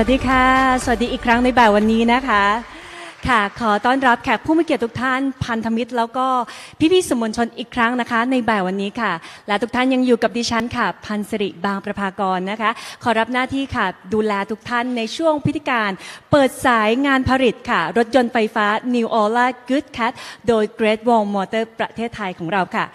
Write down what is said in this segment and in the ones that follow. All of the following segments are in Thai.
สวัสดีค่ะ สวัสดีอีกครั้งในบ่ายวันนี้นะคะ ค่ะ ขอต้อนรับแขกผู้มีเกียรติทุกท่านพันธมิตร แล้วก็พี่ๆสื่อมวลชนอีกครั้งนะคะ ในบ่ายวันนี้ค่ะ และทุกท่านยังอยู่กับดิฉันค่ะ พันสิริบางประภากรนะคะ ขอรับหน้าที่ค่ะ ดูแลทุกท่านในช่วงพิธีการเปิดสายงานผลิตค่ะ รถยนต์ไฟฟ้า New Ola Good Cat โดย Great Wall Motor ประเทศไทยของเราค่ะ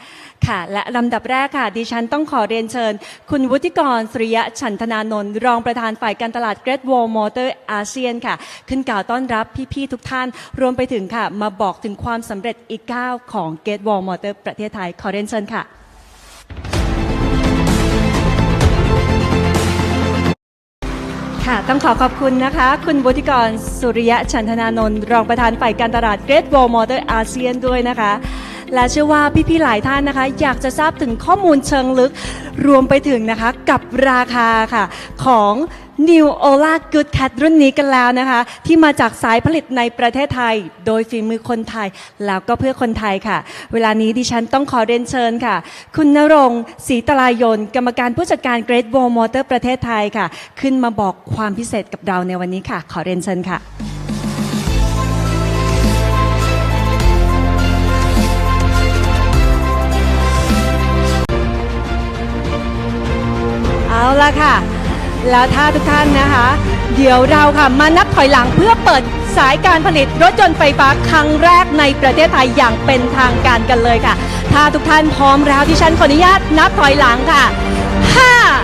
ค่ะและลำดับแรกค่ะ ดิฉันต้องขอเรียนเชิญ คุณวุฒิกรสุริยะฉันทนานนท์รองประธานฝ่ายการตลาด Great Wall Motor อาเซียนค่ะ ขึ้นกล่าวต้อนรับพี่ๆทุกท่านรวมไปถึงค่ะ มาบอกถึงความสำเร็จอีกก้าของ Gate Wall Motor ประเทศไทย ขอเรียนเชิญค่ะค่ะ ต้องขอขอบคุณนะคะ คุณวุฒิกร สุริยะฉันทนานนท์รองประธานฝ่ายการตลาด Great Wall Motor อาเซียนด้วยนะคะ และเชื่อว่าพี่ๆหลายท่านนะคะ อยากจะทราบถึงข้อมูลเชิงลึก รวมไปถึงนะคะกับราคาค่ะของ New Ola Good Cat รุ่นนี้กันแล้วนะคะ ที่มาจากสายผลิตในประเทศไทย โดยฝีมือคนไทย แล้วก็เพื่อคนไทยค่ะ เวลานี้ดิฉันต้องขอเรียนเชิญค่ะ คุณนรงศรีตลายน กรรมการผู้จัดการ Great Wall Motor ประเทศไทยค่ะ ขึ้นมาบอกความพิเศษกับเราในวันนี้ค่ะ ขอเรียนเชิญค่ะเอาละค่ะ แล้วถ้าทุกท่านนะคะ เดี๋ยวเราค่ะมานับถอยหลังเพื่อเปิดสายการผลิตรถยนต์ไฟฟ้าครั้งแรกในประเทศไทยอย่างเป็นทางการกันเลยค่ะ ถ้าทุกท่านพร้อมแล้วที่ฉันขออนุญาตนับถอยหลังค่ะ5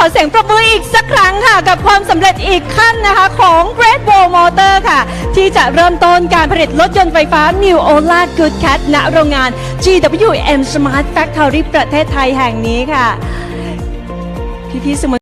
ขอเสียงปรบมืออีกสักครั้งค่ะ กับความสำเร็จอีกขั้นนะคะของ Great Wall Motor ค่ะ ที่จะเริ่มต้นการผลิตรถยนต์ไฟฟ้า New Ola Good Cat ณโรงงาน GWM Smart Factory ประเทศไทยแห่งนี้ค่ะพี่ๆสม